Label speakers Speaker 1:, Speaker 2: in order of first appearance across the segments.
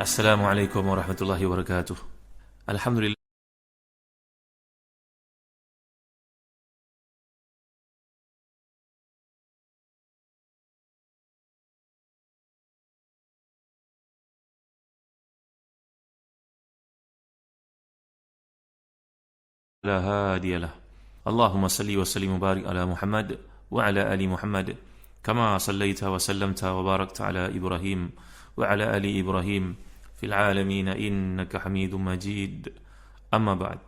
Speaker 1: السلام عليكم ورحمة الله وبركاته. الحمد لله. لا هادي له. اللهم صل وسلم وبارك على محمد وعلى آل محمد كما صليت وسلمت وباركت على إبراهيم وعلى آل إبراهيم. في العالمين إنك حميد مجيد. أما بعد.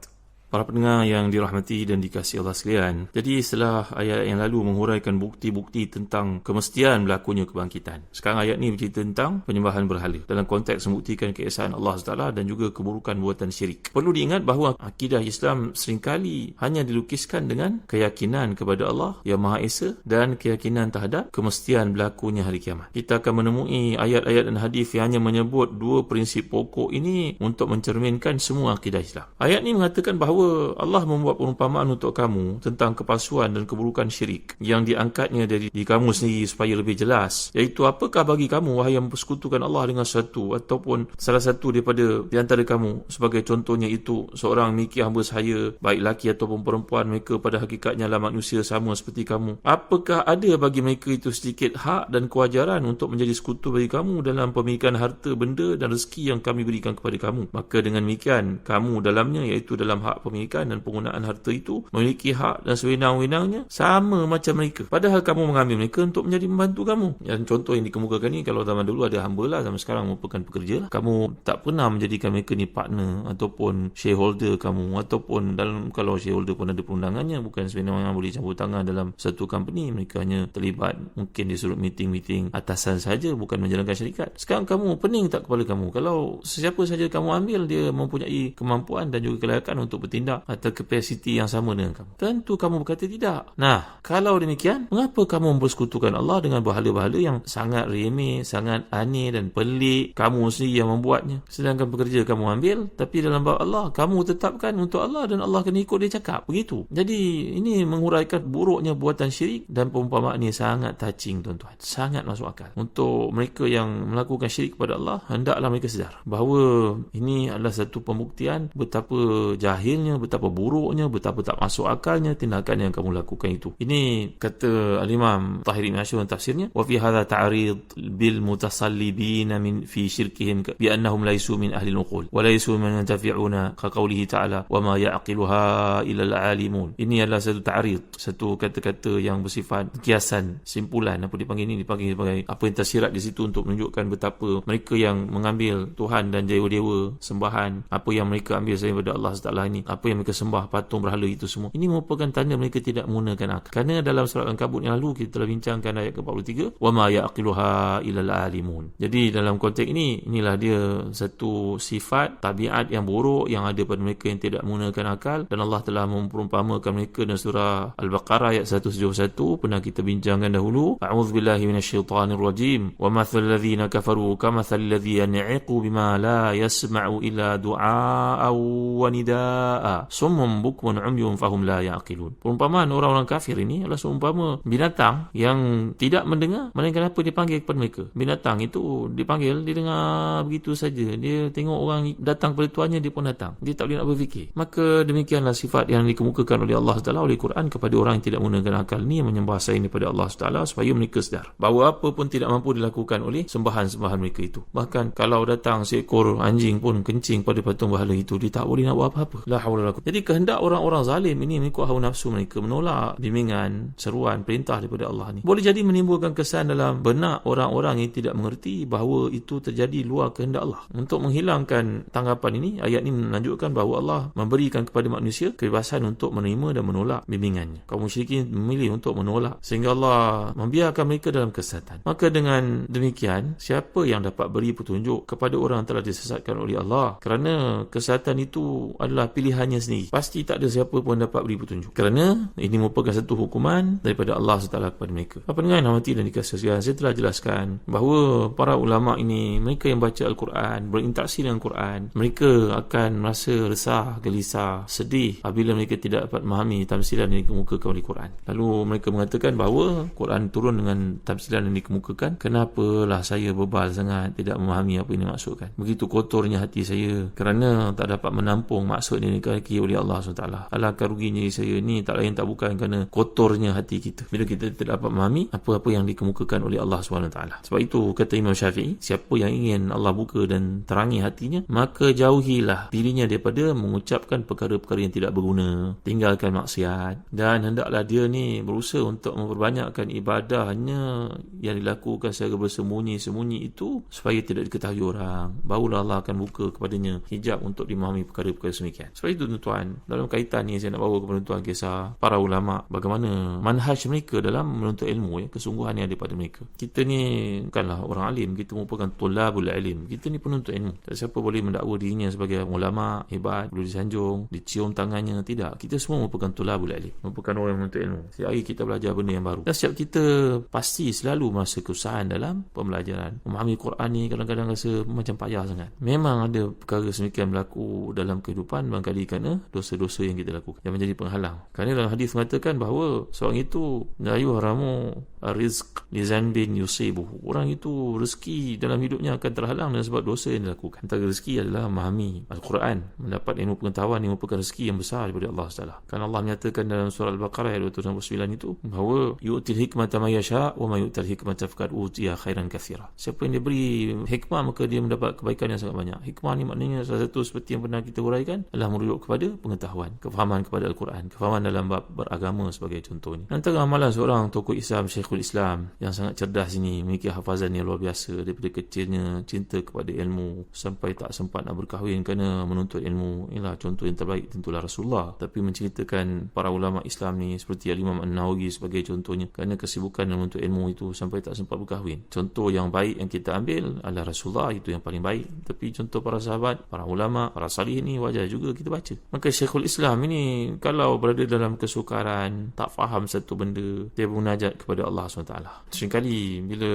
Speaker 1: Para pendengar yang dirahmati dan dikasihi Allah sekalian. Jadi setelah ayat yang lalu menguraikan bukti-bukti tentang kemestian berlakunya kebangkitan. Sekarang ayat ini bercerita tentang penyembahan berhala. Dalam konteks membuktikan keesaan Allah SWT dan juga keburukan buatan syirik. Perlu diingat bahawa akidah Islam seringkali hanya dilukiskan dengan keyakinan kepada Allah yang Maha Esa dan keyakinan terhadap kemestian berlakunya hari kiamat. Kita akan menemui ayat-ayat dan hadis yang hanya menyebut dua prinsip pokok ini untuk mencerminkan semua akidah Islam. Ayat ini mengatakan bahawa bahawa Allah membuat perumpamaan untuk kamu tentang kepalsuan dan keburukan syirik yang diangkatnya dari di kamu sendiri supaya lebih jelas. Iaitu apakah bagi kamu wahai yang mempersekutukan Allah dengan satu ataupun salah satu daripada di antara kamu sebagai contohnya itu seorang mikir hamba saya baik laki ataupun perempuan mereka pada hakikatnya adalah manusia sama seperti kamu. Apakah ada bagi mereka itu sedikit hak dan kewajaran untuk menjadi sekutu bagi kamu dalam pemilikan harta benda dan rezeki yang kami berikan kepada kamu? Maka dengan demikian kamu dalamnya iaitu dalam hak pemilikan dan penggunaan harta itu memiliki hak dan sewenang-wenangnya sama macam mereka. Padahal kamu mengambil mereka untuk menjadi membantu kamu. Dan contoh yang dikemukakan ini kalau zaman dulu ada hamba lah, zaman sekarang merupakan pekerja lah. Kamu tak pernah menjadikan mereka ni partner ataupun shareholder kamu ataupun dalam kalau shareholder pun ada perundangannya bukan sewenang-wenang boleh campur tangan dalam satu company. Mereka hanya terlibat mungkin disuruh meeting-meeting atasan saja bukan menjalankan syarikat. Sekarang kamu pening tak kepala kamu? Kalau sesiapa saja kamu ambil dia mempunyai kemampuan dan juga kelayakan untuk bertindak bertindak atau kapasiti yang sama dengan kamu? Tentu kamu berkata tidak. Nah, kalau demikian, mengapa kamu mempersekutukan Allah dengan bahala-bahala yang sangat remeh, sangat aneh dan pelik kamu sendiri yang membuatnya? Sedangkan pekerja kamu ambil, tapi dalam bab Allah, kamu tetapkan untuk Allah dan Allah akan ikut dia cakap. Begitu. Jadi, ini menguraikan buruknya buatan syirik dan perumpamaan ini sangat touching, tuan-tuan. Sangat masuk akal. Untuk mereka yang melakukan syirik kepada Allah, hendaklah mereka sedar bahawa ini adalah satu pembuktian betapa jahilnya buruknya, betapa buruknya, betapa tak masuk akalnya tindakan yang kamu lakukan itu. Ini kata al-Imam Tahir Ibn Ashur tafsirnya, wa fi hadha ta'rid bil mutasallibin min fi syirkihim bi annahum laysu min ahli al-uqul wa laysu min yantafi'una ka qawlihi ta'ala wa ma ya'qiluha illa al-alimun. Ini adalah satu ta'rid, satu kata-kata yang bersifat kiasan, simpulan apa dipanggil ini dipanggil sebagai apa yang tersirat di situ untuk menunjukkan betapa mereka yang mengambil Tuhan dan dewa-dewa sembahan apa yang mereka ambil daripada Allah Taala ini apa yang mereka sembah patung berhala itu semua. Ini merupakan tanda mereka tidak menggunakan akal. Kerana dalam surat Al-Kabut yang lalu kita telah bincangkan ayat ke-43 wa ma yaqiluha ilal alimun. Jadi dalam konteks ini inilah dia satu sifat tabiat yang buruk yang ada pada mereka yang tidak menggunakan akal. Dan Allah telah memperumpamakan mereka dalam surah Al-Baqarah ayat 171 pernah kita bincangkan dahulu. A'udzubillahi minasyaitanirrajim. Wa mathal ladzina kafaru kamathal ladzi yan'iqu bima la yasma'u illa du'a wa nidaa summum bukmun umyun fahum la yaqilun. Perumpamaan orang-orang kafir ini adalah seumpama binatang yang tidak mendengar melainkan apa dipanggil kepada mereka. Binatang itu dipanggil dia dengar begitu saja. Dia tengok orang datang kepada tuannya dia pun datang. Dia tak boleh nak berfikir. Maka demikianlah sifat yang dikemukakan oleh Allah Taala oleh Quran kepada orang yang tidak menggunakan akal ni menyembah selain daripada Allah Taala supaya mereka sedar bahawa apa pun tidak mampu dilakukan oleh sembahan-sembahan mereka itu. Bahkan kalau datang seekor anjing pun kencing pada patung berhala itu dia tak boleh nak buat apa-apa. La haula Jadi kehendak orang-orang zalim ini mengikut hawa nafsu mereka menolak bimbingan, seruan, perintah daripada Allah ni. Boleh jadi menimbulkan kesan dalam benak orang-orang yang tidak mengerti bahawa itu terjadi luar kehendak Allah. Untuk menghilangkan tanggapan ini, ayat ini menunjukkan bahawa Allah memberikan kepada manusia kebebasan untuk menerima dan menolak bimbingannya. Kaum musyrikin memilih untuk menolak sehingga Allah membiarkan mereka dalam kesesatan. Maka dengan demikian, siapa yang dapat beri petunjuk kepada orang yang telah disesatkan oleh Allah? Kerana kesesatan itu adalah pilihan pilihannya sendiri. Pasti tak ada siapa pun dapat beri petunjuk. Kerana ini merupakan satu hukuman daripada Allah SWT kepada mereka. Apa dengan mati dan dikasihkan? Saya telah jelaskan bahawa para ulama ini, mereka yang baca Al-Quran, berinteraksi dengan Al-Quran, mereka akan merasa resah, gelisah, sedih apabila mereka tidak dapat memahami tamsilan yang dikemukakan oleh Quran. Lalu mereka mengatakan bahawa Quran turun dengan tamsilan yang dikemukakan, kenapalah saya bebal sangat tidak memahami apa yang dimaksudkan. Begitu kotornya hati saya kerana tak dapat menampung maksud yang dikaki oleh Allah SWT. Alangkah ruginya saya ni tak lain tak bukan kerana kotornya hati kita. Bila kita tidak dapat memahami apa-apa yang dikemukakan oleh Allah SWT. Sebab itu kata Imam Syafi'i, siapa yang ingin Allah buka dan terangi hatinya, maka jauhilah dirinya daripada mengucapkan perkara-perkara yang tidak berguna. Tinggalkan maksiat. Dan hendaklah dia ni berusaha untuk memperbanyakkan ibadahnya yang dilakukan secara bersembunyi-sembunyi itu supaya tidak diketahui orang. Barulah Allah akan buka kepadanya hijab untuk dimahami perkara-perkara semikian. Sebab itu tuan-tuan, dalam kaitan ni saya nak bawa kepada tuan kisah para ulama bagaimana manhaj mereka dalam menuntut ilmu ya, kesungguhan yang ada pada mereka. Kita ni bukanlah orang alim, kita merupakan tulabul alim. Kita ni penuntut ilmu. Tak siapa boleh mendakwa dirinya sebagai ulama hebat, boleh disanjung, dicium tangannya, tidak. Kita semua merupakan tulabul alim, merupakan orang yang menuntut ilmu. Setiap hari kita belajar benda yang baru. Dan setiap kita pasti selalu merasa kesusahan dalam pembelajaran. Memahami Quran ni kadang-kadang rasa macam payah sangat. Memang ada perkara semikian berlaku dalam kehidupan barangkali kerana dosa-dosa yang kita lakukan yang menjadi penghalang. Kerana dalam hadis mengatakan bahawa seorang itu la yuhramu rizq li zanbin yusibuhu. Orang itu rezeki dalam hidupnya akan terhalang dengan sebab dosa yang dilakukan. Antara rezeki adalah memahami Al-Quran, mendapat ilmu pengetahuan yang merupakan rezeki yang besar daripada Allah Taala. Kan Allah menyatakan dalam surah Al-Baqarah ayat 269 itu bahawa yu'til hikmata may yasha wa may yu'tal hikmata faqad utiya khairan katsira. Siapa yang diberi hikmah maka dia mendapat kebaikan yang sangat banyak. Hikmah ni maknanya salah satu seperti yang pernah kita uraikan adalah merujuk kepada pengetahuan, kefahaman kepada Al-Quran, kefahaman dalam bab beragama sebagai contohnya. Antara amalan seorang tokoh Islam Syekhul Islam yang sangat cerdas ini memiliki hafazan yang luar biasa daripada kecilnya cinta kepada ilmu sampai tak sempat nak berkahwin kerana menuntut ilmu. Inilah contoh yang terbaik tentulah Rasulullah. Tapi menceritakan para ulama Islam ni seperti Al-Imam An-Nawawi sebagai contohnya kerana kesibukan menuntut ilmu itu sampai tak sempat berkahwin. Contoh yang baik yang kita ambil adalah Rasulullah itu yang paling baik. Tapi contoh para sahabat, para ulama, para salih ini wajar juga kita baca. Maka Syekhul Islam ini kalau berada dalam kesukaran, tak faham satu benda, dia bermunajat kepada Allah SWT. Seringkali bila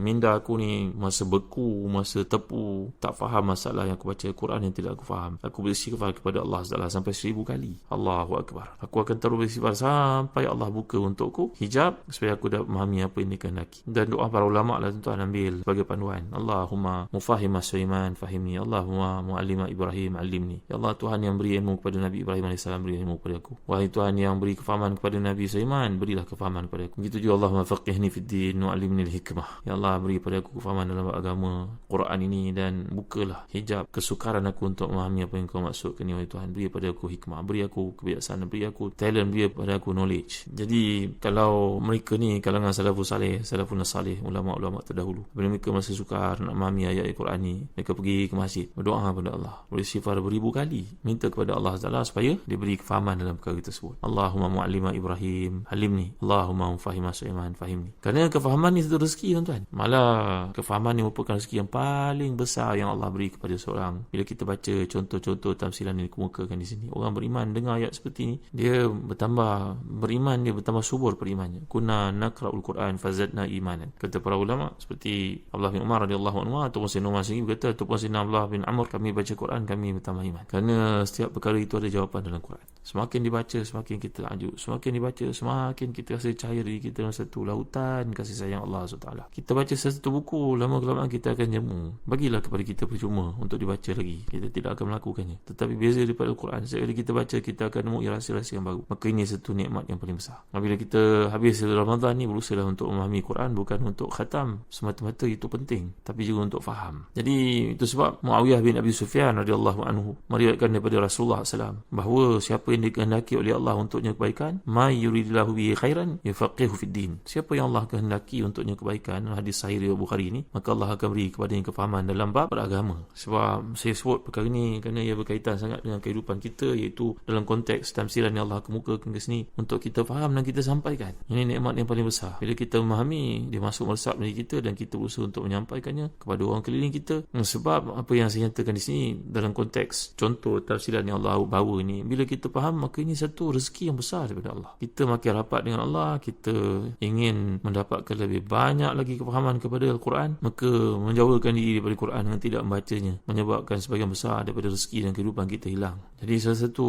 Speaker 1: minda aku ni masa beku, masa tepu, tak faham masalah yang aku baca Quran yang tidak aku faham. Aku beristighfar kepada Allah SWT sampai seribu kali. Allahu Akbar. Aku akan terus beristighfar sampai Allah buka untukku hijab supaya aku dapat memahami apa yang dikehendaki. Dan doa para ulama lah tentu ambil sebagai panduan. Allahumma mufahimah Sulaiman fahimni. Allahumma muallima Ibrahim alimni. Ya Allah Tuhan yang beri ilmu kepada Nabi Ibrahim AS beri ilmu kepada aku. Wahai Tuhan yang beri kefahaman kepada Nabi Sulaiman, berilah kefahaman kepada aku. Begitu juga Allahumma faqihni fid din wa alimni al-hikmah. Ya Allah beri kepada aku kefahaman dalam agama Quran ini dan bukalah hijab kesukaran aku untuk memahami apa yang kau maksudkan ya Tuhan. Beri kepada aku hikmah, beri aku kebiasaan, beri aku talent, beri kepada aku knowledge. Jadi kalau mereka ni kalangan salafus salih, salafun salih, ulama-ulama terdahulu. Bila mereka masih sukar nak memahami ayat Al-Quran ni, mereka pergi ke masjid, berdoa kepada Allah. Bersifar beribu kali, minta kepada Allah Taala supaya diberi kefahaman dalam perkara tersebut. Allahumma mu'allima Ibrahim, halimni. Allahumma mufahimah Sulaiman, fahimni. Kerana kefahaman ni satu rezeki tuan-tuan. Malah kefahaman ni merupakan rezeki yang paling besar yang Allah beri kepada seorang. Bila kita baca contoh-contoh tamsilan yang dikemukakan di sini, orang beriman dengar ayat seperti ini, dia bertambah beriman, dia bertambah subur perimannya. Kuna nakra'ul Quran fazadna imanan. Kata para ulama seperti Abdullah bin Umar radhiyallahu anhu ataupun Sayyidina Umar sendiri berkata ataupun Sayyidina Abdullah bin Amr kami baca Quran kami bertambah iman. Kerana setiap perkara itu ada jawapan dalam Quran. Semakin dibaca semakin kita lanjut. Semakin dibaca semakin kita rasa cair diri kita dalam satu lautan kasih sayang Allah SWT. Kita baca satu buku lama kelamaan kita akan jemu. Bagilah kepada kita percuma untuk dibaca lagi. Kita tidak akan melakukannya. Tetapi beza daripada Al-Quran. Sekali kita baca kita akan nemu rahsia-rahsia yang baru. Maka ini satu nikmat yang paling besar. Bila kita habis Ramadan ni berusaha untuk memahami Quran bukan untuk khatam semata-mata itu penting tapi juga untuk faham. Jadi itu sebab Muawiyah bin Abi Sufyan radhiyallahu anhu meriwayatkan daripada Rasulullah SAW bahawa siapa yang dikehendaki oleh Allah untuknya kebaikan, may yuridillahu bihi khairan yufaqihu fid din. Siapa yang Allah kehendaki untuknya kebaikan, hadis sahih riwayat Bukhari ini, maka Allah akan beri kepadanya kefahaman dalam bab beragama. Sebab saya sebut perkara ini kerana ia berkaitan sangat dengan kehidupan kita iaitu dalam konteks tamsilan yang Allah kemukakan ke sini untuk kita faham dan kita sampaikan. Ini nikmat yang paling besar. Bila kita memahami, dia masuk meresap diri kita dan kita berusaha untuk menyampaikannya kepada orang keliling kita. Sebab apa yang saya nyatakan di sini dalam konteks contoh tafsiran yang Allah bawa ni. Bila kita faham maka ini satu rezeki yang besar daripada Allah. Kita makin rapat dengan Allah kita ingin mendapatkan lebih banyak lagi kefahaman kepada Al-Quran maka menjauhkan diri daripada Al-Quran dengan tidak membacanya menyebabkan sebagian besar daripada rezeki dan kehidupan kita hilang. Jadi salah satu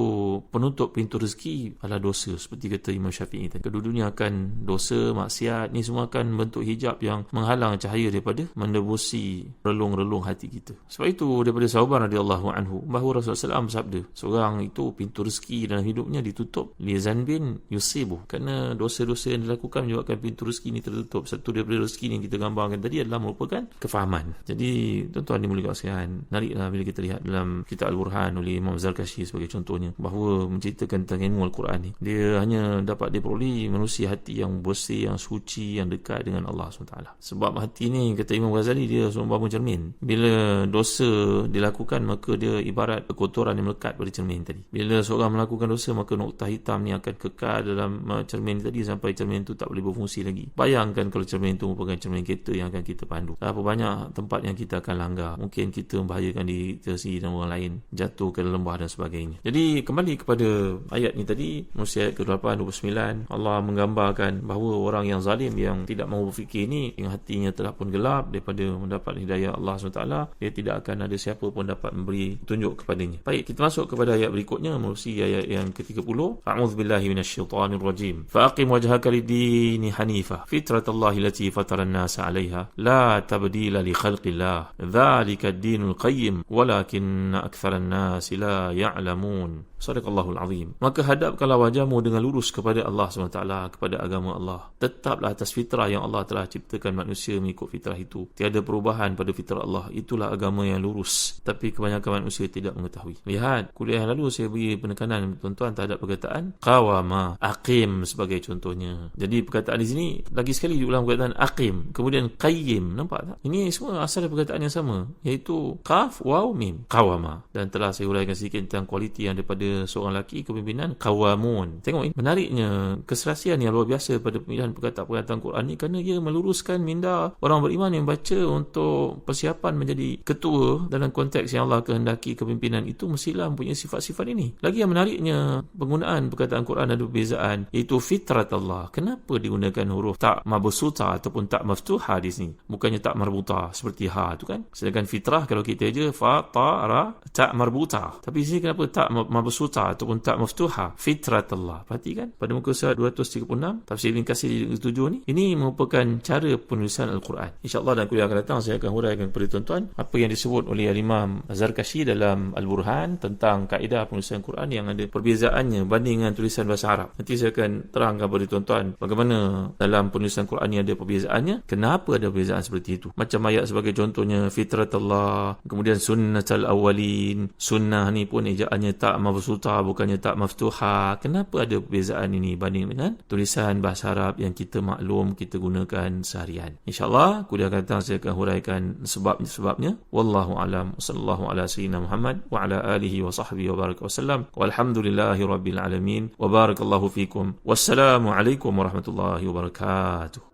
Speaker 1: penutup pintu rezeki adalah dosa seperti kata Imam Syafi'i tadi. Kedua-duanya akan dosa maksiat ni semua akan bentuk hijab yang menghalang cahaya daripada menebusi relung-relung hati kita. Sebab itu daripada sahabat radhiyallahu anhu bahawa Rasulullah SAW bersabda seorang itu pintu rezeki dalam hidupnya ditutup. Li zanbin yusibu kerana dosa-dosa yang dilakukan menyebabkan pintu rezeki ini tertutup. Satu daripada rezeki yang kita gambarkan tadi adalah merupakan kefahaman. Jadi tuan-tuan dimuliakan sekalian nariklah bila kita lihat dalam kitab Al-Burhan oleh Imam Zarkashi sebagai contohnya bahawa menceritakan tentang ilmu Al-Quran ni. Dia hanya dapat diperoleh manusia hati yang bersih yang suci yang dekat dengan Allah SWT. Sebab hati ni kata Imam Ghazali dia seumpama cermin. Bila dosa dilakukan maka dia ibarat kotoran yang melekat pada cermin tadi. Bila seorang melakukan dosa maka noktah hitam ni akan kekal dalam uh, cermin tadi sampai cermin tu tak boleh berfungsi lagi. Bayangkan kalau cermin tu merupakan cermin kereta yang akan kita pandu. Berapa banyak tempat yang kita akan langgar. Mungkin kita membahayakan diri kita sendiri dan orang lain jatuh ke lembah dan sebagainya. Jadi kembali kepada ayat ni tadi Musa ayat ke-8 29 Allah menggambarkan bahawa orang yang zalim yang tidak mahu berfikir ni yang hatinya telah pun gelap daripada mendapat hidayah Allah SWT dia tidak akan ada siapa pun dapat memberi tunjuk kepadanya. Baik kita masuk kepada ayat berikutnya melalui ayat yang ke-30 a'udzu billahi minasyaitonir rajim faqim wajhaka lid-din hanifa fitratallahi allati fatara an-nas 'alayha la tabdila li khalqillah dhalika ad-dinul qayyim walakin aktsara an-nas la ya'lamun Sadaqallahul azim. Maka hadapkanlah wajahmu dengan lurus kepada Allah SWT, kepada agama Allah. Tetaplah atas fitrah yang Allah telah ciptakan manusia mengikut fitrah itu. Tiada perubahan pada fitrah Allah. Itulah agama yang lurus. Tapi kebanyakan manusia tidak mengetahui. Lihat, kuliah lalu saya beri penekanan tuan-tuan terhadap perkataan qawama, aqim sebagai contohnya. Jadi perkataan di sini lagi sekali diulang perkataan aqim, kemudian qayyim. Nampak tak? Ini semua asal perkataan yang sama, iaitu qaf, waw, mim. Qawama. Dan telah saya uraikan sedikit tentang kualiti yang daripada seorang lelaki kepimpinan kawamun. Tengok ini menariknya keserasian yang luar biasa pada pemilihan perkataan-perkataan Quran ini kerana ia meluruskan minda orang beriman yang baca untuk persiapan menjadi ketua dalam konteks yang Allah kehendaki kepimpinan itu mestilah mempunyai sifat-sifat ini. Lagi yang menariknya penggunaan perkataan Quran ada perbezaan iaitu fitrat Allah. Kenapa digunakan huruf tak mabusuta ataupun tak maftuha di sini? Bukannya tak marbuta seperti ha tu kan? Sedangkan fitrah kalau kita aja fa ta ra tak marbuta. Tapi sini kenapa tak mabusuta ataupun tak maftuha fitrat Allah perhatikan pada muka surat 236 tafsir Ibn Kasir di tujuh ni ini merupakan cara penulisan Al-Quran insyaAllah dalam kuliah akan datang saya akan huraikan kepada tuan-tuan apa yang disebut oleh Imam Zarkashi dalam Al-Burhan tentang kaedah penulisan Al-Quran yang ada perbezaannya banding dengan tulisan bahasa Arab. Nanti saya akan terangkan kepada tuan-tuan bagaimana dalam penulisan Al-Quran ni ada perbezaannya. Kenapa ada perbezaan seperti itu? Macam ayat sebagai contohnya fitrat Allah kemudian sunnah al-awwalin sunnah ni pun ejaannya tak mabsuta bukannya tak maftuha. Kenapa ada perbezaan ini banding dengan tulisan bahasa Arab yang kita maklum kita gunakan seharian? Insyaallah kuliah akan datang saya akan huraikan sebab-sebabnya. Wallahu alam. Sallallahu ala sayyidina Muhammad wa ala alihi wa وصحبه وبارك وسلم. والحمد لله رب العالمين. وبارك الله فيكم. والسلام عليكم ورحمة الله وبركاته.